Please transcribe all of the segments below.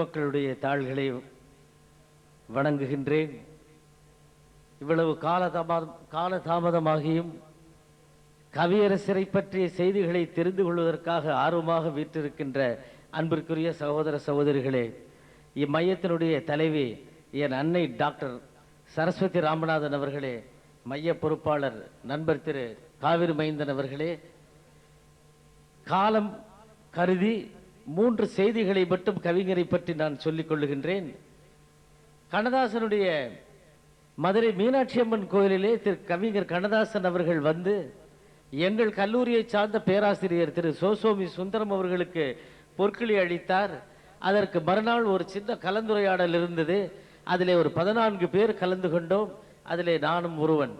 மக்களுடைய தாள்களை வணங்குகின்றேன். இவ்வளவு காலதாமதம் காலதாமதமாகியும் கவியரசரை பற்றிய செய்திகளை தெரிந்து கொள்வதற்காக ஆர்வமாக வீற்றிருக்கின்ற அன்பிற்குரிய சகோதர சகோதரிகளே இம்மையத்தினுடைய தலைவி என் அன்னை டாக்டர் சரஸ்வதி ராமநாதன் அவர்களே மைய பொறுப்பாளர் நண்பர் திரு காவிரி மைந்தன் அவர்களே காலம் கருதி மூன்று செய்திகளை மட்டும் கவிஞரை பற்றி நான் சொல்லிக் கொள்ளுகின்றேன். கண்ணதாசனுடைய மதுரை மீனாட்சி அம்மன் கோயிலிலே திரு கவிஞர் கண்ணதாசன் அவர்கள் வந்து எங்கள் கல்லூரியை சார்ந்த பேராசிரியர் திரு சோசோமி சுந்தரம் அவர்களுக்கு பொற்களி அளித்தார். அதற்கு மறுநாள் ஒரு சின்ன கலந்துரையாடல் இருந்தது. அதில் ஒரு பதினான்கு பேர் கலந்து கொண்டோம். அதில் நானும் ஒருவன்.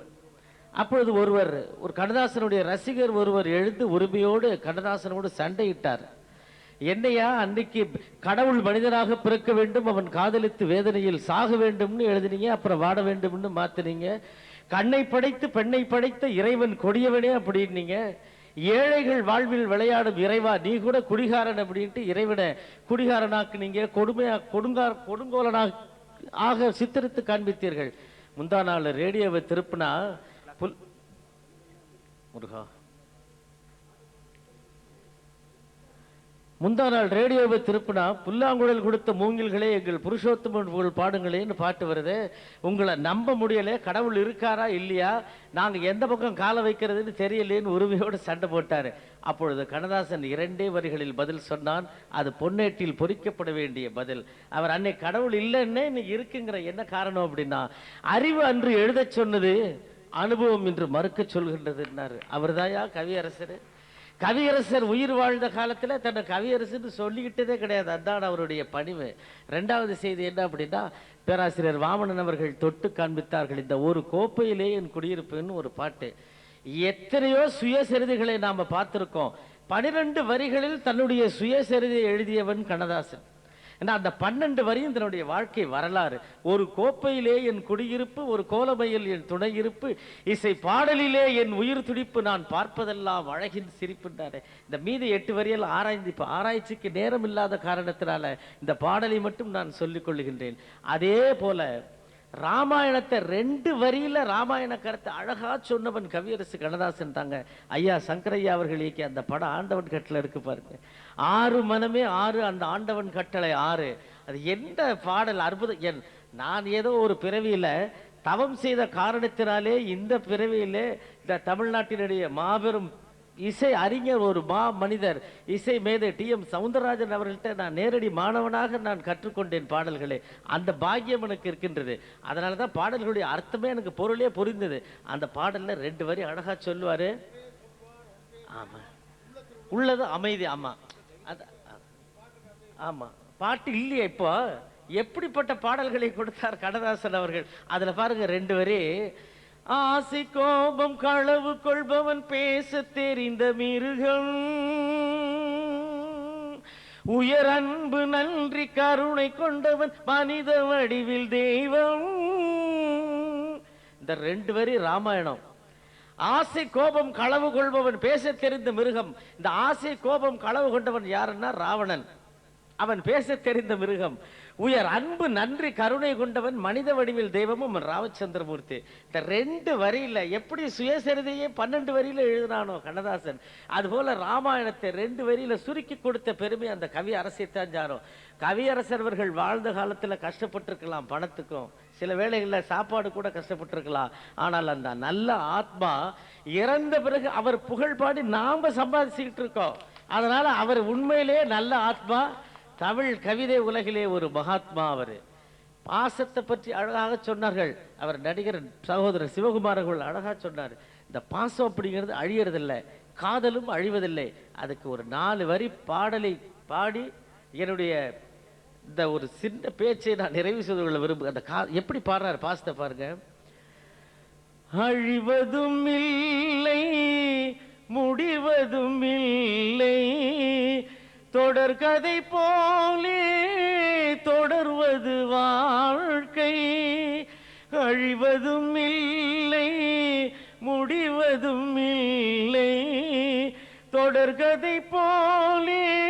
அப்பொழுது ஒருவர் ஒரு கண்ணதாசனுடைய ரசிகர் ஒருவர் எழுந்து உரிமையோடு கண்ணதாசனோடு சண்டையிட்டார். என்னையா அன்னைக்கு கடவுள் மனிதனாக பிறக்க வேண்டும் அவன் காதலித்து வேதனையில் சாக வேண்டும்னு எழுதினீங்க அப்புறம் வாட வேண்டும்னு மாத்தினீங்க. கண்ணை படைத்து பெண்ணை படைத்த இறைவன் கொடியவனே அப்படின்னீங்க. ஏழைகள் வாழ்வில் விளையாடும் இறைவா நீ கூட குடிகாரன் அப்படின்ட்டு இறைவனை குடிகாரனாக்குனீங்க. கொடுமையா கொடுங்கார் கொடுங்கோலனாக ஆக சித்தரித்து காண்பித்தீர்கள். முந்தா நாள் ரேடியோவை திருப்பினா புல் முருகா. முந்தா நாள் ரேடியோவை திருப்பினா புல்லாங்குழல் கொடுத்த மூங்கில்களே எங்கள் புருஷோத்தமன் புகழ் பாடுங்களேன்னு பாட்டு வருது. உங்களை நம்ப முடியல கடவுள் இருக்காரா இல்லையா? நாங்கள் எந்த பக்கம் காலை வைக்கிறதுன்னு தெரியலேன்னு உரிமையோடு சண்டை போட்டார். அப்பொழுது கண்ணதாசன் இரண்டே வரிகளில் பதில் சொன்னான். அது பொன்னேட்டில் பொறிக்கப்பட வேண்டிய பதில். அவர் அன்னை கடவுள் இல்லைன்னே இன்னைக்கு இருக்குங்கிற என்ன காரணம் அப்படின்னா அறிவு அன்று எழுதச் சொன்னது அனுபவம் இன்று மறுக்க சொல்கின்றதுன்னாரு. அவர்தாயா கவியரசர்? கவியரசர் உயிர் வாழ்ந்த காலத்தில் தன்னை கவியரசுன்னு சொல்லிக்கிட்டதே கிடையாது. அதான் அவருடைய பணிவு. ரெண்டாவது செய்தி என்ன அப்படின்னா பேராசிரியர் வாமனன் அவர்கள் தொட்டு காண்பித்தார்கள். இந்த ஒரு கோப்பையிலே என் குடியிருப்புன்னு ஒரு பாட்டு. எத்தனையோ சுயசரிதைகளை நாம் பார்த்துருக்கோம். பனிரெண்டு வரிகளில் தன்னுடைய சுயசரிதை எழுதியவன் கண்ணதாசன். ஏன்னா அந்த பன்னெண்டு வரையும் தன்னுடைய வாழ்க்கை வரலாறு. ஒரு கோப்பையிலே என் குடியிருப்பு ஒரு கோலமையில் என் துணை இருப்பு இசை பாடலிலே என் உயிர் துடிப்பு நான் பார்ப்பதெல்லாம் அழகின் சிரிப்புன்றாரு இந்த மீதி எட்டு வரியில் ஆராய்ந்து இப்போ ஆராய்ச்சிக்கு நேரம் இல்லாத காரணத்தினால இந்த பாடலை மட்டும் நான் சொல்லிக் கொள்ளுகின்றேன். அதே போல ராமாயணத்தை ரெண்டு வரியில ராமாயண கருத்தை அழகா சொன்னவன் கவியரசு கண்ணதாசன் தாங்க. ஐயா சங்கரையா அவர்கள் இயக்கிய அந்த படம் ஆண்டவன் கட்டளை இருக்கு பாருங்க. ஆறு மனமே ஆறு அந்த ஆண்டவன் கட்டளை ஆறு. அது எந்த பாடல் அற்புதம் என் நான் ஏதோ ஒரு பிறவியில தவம் செய்த காரணத்தினாலே இந்த பிறவியிலே இந்த தமிழ்நாட்டினுடைய மாபெரும் இசை அறிஞர் ஒரு மா மனிதர். இசை மேதை டி எம் சவுந்தரராஜன் அவர்கள்ட்ட நான் நேரடி மாணவனாக நான் கற்றுக்கொண்டேன் பாடல்களை. அந்த பாக்கியம் எனக்கு இருக்கின்றது. அதனால தான் பாடல்களுடைய அர்த்தமே எனக்கு பொருளே புரிந்தது. அந்த பாடலில் ரெண்டு வரி அழகாக சொல்லுவார். ஆமாம் உள்ளது அமைதி. ஆமாம் அது ஆமாம் பாட்டு இல்லையே இப்போ. எப்படிப்பட்ட பாடல்களை கொடுத்தார் கடதாசன் அவர்கள். அதில் பாருங்கள் ரெண்டு வரி. ஆசை கோபம் களவு கொள்பவன் பேச தெரிந்த மிருகம். உயர் அன்பு நன்றி கருணை கொண்டவன் மனித வடிவில் தெய்வம். இந்த ரெண்டு வரி ராமாயணம். ஆசை கோபம் களவு கொள்பவன் பேச தெரிந்த மிருகம். இந்த ஆசை கோபம் களவு கொண்டவன் யாருன்னா ராவணன். அவன் பேச தெரிந்த மிருகம். உயர் அன்பு நன்றி கருணை கொண்டவன் மனித வடிவில் தெய்வமும் ராமச்சந்திரமூர்த்தி. இந்த ரெண்டு வரியில எப்படி சுயசரிதையே பன்னெண்டு வரியில எழுதினானோ கண்ணதாசன். அதுபோல ராமாயணத்தை ரெண்டு வரியில சுருக்கி கொடுத்த பெருமை அந்த கவி அரசைத்தான் ஜாரோ அவர்கள் வாழ்ந்த காலத்தில் கஷ்டப்பட்டிருக்கலாம் பணத்துக்கும். சில வேளைகளில் சாப்பாடு கூட கஷ்டப்பட்டிருக்கலாம். ஆனால் அந்த நல்ல ஆத்மா இறந்த பிறகு அவர் புகழ் பாடி நாம் சம்பாதிச்சுக்கிட்டு இருக்கோம். அதனால் அவர் உண்மையிலே நல்ல ஆத்மா தமிழ் கவிதை உலகிலே ஒரு மகாத்மா அவர். பாசத்தை பற்றி அழகாக சொன்னார்கள். அவர் நடிகர் சகோதரர் சிவகுமாரர்கள் அழகாக சொன்னார். இந்த பாசம் அப்படிங்கிறது அழியறதில்லை. காதலும் அழிவதில்லை. அதுக்கு ஒரு நாலு வரி பாடலை பாடி என்னுடைய இந்த ஒரு சின்ன பேச்சை நான் நிறைவு செய்து கொள்ள விரும்பு அந்த கா எப்படி பாடுறார் பாசத்தை பாருங்க. அழிவதும் இல்லை முடிவதும் தொடர்கதை போலே தொடர்வது வாழ்க்கை. அழிவதும் இல்லை முடிவதும் இல்லை. தொடர்கதை போலே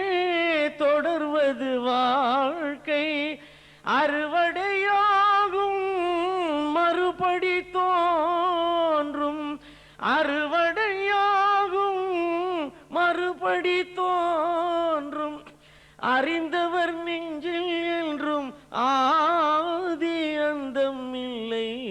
தொடர்வது வாழ்க்கை. அறுவடையாகும் மறுபடி தோன்றும். அறுவடையாகும் மறுபடி தோன்றும் அறிந்தவர் நெஞ்சில் என்றும் ஆதி அந்தம் இல்லை.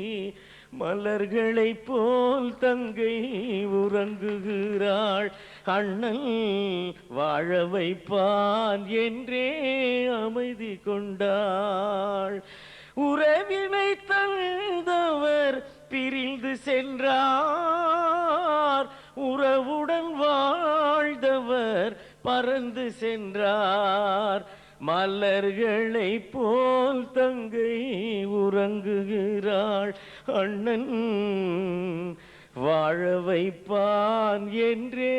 மலர்களை போல் தங்கை உறங்குகிறாள். கண்ணல் வாழ வைப்பான் என்றே அமைதி கொண்டாள். உறவினை தந்தவர் பிரிந்து சென்றார். உறவுடன் வாழ் பறந்து சென்றார். மலர்களை போல் தங்கை உறங்குகிறாள். அண்ணன் வாழ வைப்பான் என்றே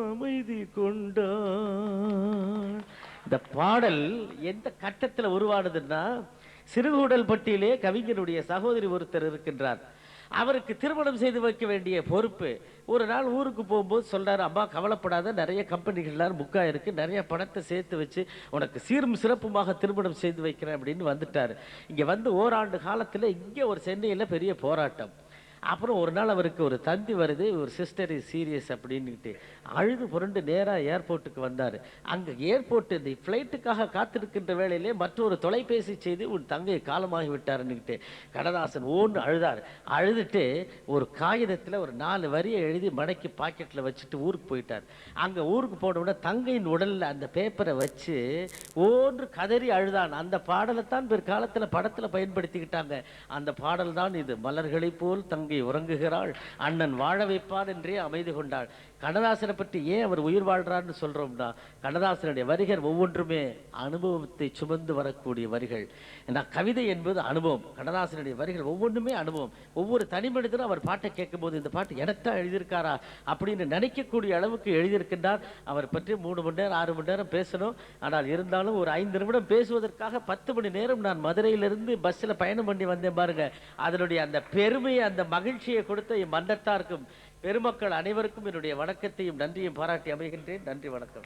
அமைதி கொண்டான் இந்த பாடல் எந்த கட்டத்தில் உருவானதுன்னா சிறுகூடல்பட்டியிலே கவிஞருடைய சகோதரி ஒருத்தர் இருக்கின்றார். அவருக்கு திருமணம் செய்து வைக்க வேண்டிய பொறுப்பு. ஒரு நாள் ஊருக்கு போகும்போது சொல்றாரு அம்மா கவலைப்படாத நிறைய கம்பெனிகள்லாம் புக்காக இருக்குது நிறைய பணத்தை சேர்த்து வச்சு உனக்கு சீரும் சிறப்புமாக திருமணம் செய்து வைக்கிறேன் அப்படின்னு வந்துட்டார். இங்கே வந்து ஓராண்டு காலத்தில் இங்கே ஒரு சென்னையில் பெரிய போராட்டம். அப்புறம் ஒரு நாள் அவருக்கு ஒரு தந்தி வருது ஒரு சிஸ்டர் இஸ் சீரியஸ் அப்படின்னுட்டு. அழுது புரண்டு நேராக ஏர்போர்ட்டுக்கு வந்தார். அங்கே ஏர்போர்ட் இந்த ஃப்ளைட்டுக்காக காத்திருக்கின்ற வேளையிலே மற்றொரு தொலைபேசி செய்து உன் தங்கை காலமாகி விட்டாருன்னுக்கிட்டு கடதாசன் ஓன்னு அழுதார். அழுதுட்டு ஒரு காகிதத்தில் ஒரு நாலு வரியை எழுதி மடக்கி பாக்கெட்டில் வச்சுட்டு ஊருக்கு போயிட்டார். அங்கே ஊருக்கு போனவுடனே தங்கையின் உடலில் அந்த பேப்பரை வச்சு ஓன்று கதறி அழுதான். அந்த பாடலை தான் பிற்காலத்தில் படத்தில் பயன்படுத்திக்கிட்டாங்க. அந்த பாடல் தான் இது. மலர்களைப் போல் தங்கை உறங்குகிறாள். அண்ணன் வாழ வைப்பான் என்றே அமைதி கொண்டாள். கண்ணதாசனை பற்றி ஏன் அவர் உயிர் வாழ்றான்னு சொல்கிறோம்னா கண்ணதாசனுடைய வரிகள் ஒவ்வொன்றுமே அனுபவத்தை சுமந்து வரக்கூடிய வரிகள். ஏன்னா கவிதை என்பது அனுபவம். கண்ணதாசனுடைய வரிகள் ஒவ்வொன்றுமே அனுபவம். ஒவ்வொரு தனி மனிதரும் அவர் பாட்டை கேட்கும்போது இந்த பாட்டு எனத்தான் எழுதியிருக்காரா? அப்படின்னு நினைக்கக்கூடிய அளவுக்கு எழுதியிருக்கின்றார். அவர் பற்றி மூணு மணி நேரம் ஆறு மணி நேரம் பேசணும். ஆனால் இருந்தாலும் ஒரு ஐந்து நிமிடம் பேசுவதற்காக பத்து மணி நேரம் நான் மதுரையிலிருந்து பஸ்ஸில் பயணம் பண்ணி வந்தேன் பாருங்க. அதனுடைய அந்த பெருமையை அந்த மகிழ்ச்சியை கொடுத்த என் பெருமக்கள் அனைவருக்கும் என்னுடைய வணக்கத்தையும் நன்றியும் பாராட்டி அமைகின்றேன். நன்றி வணக்கம்.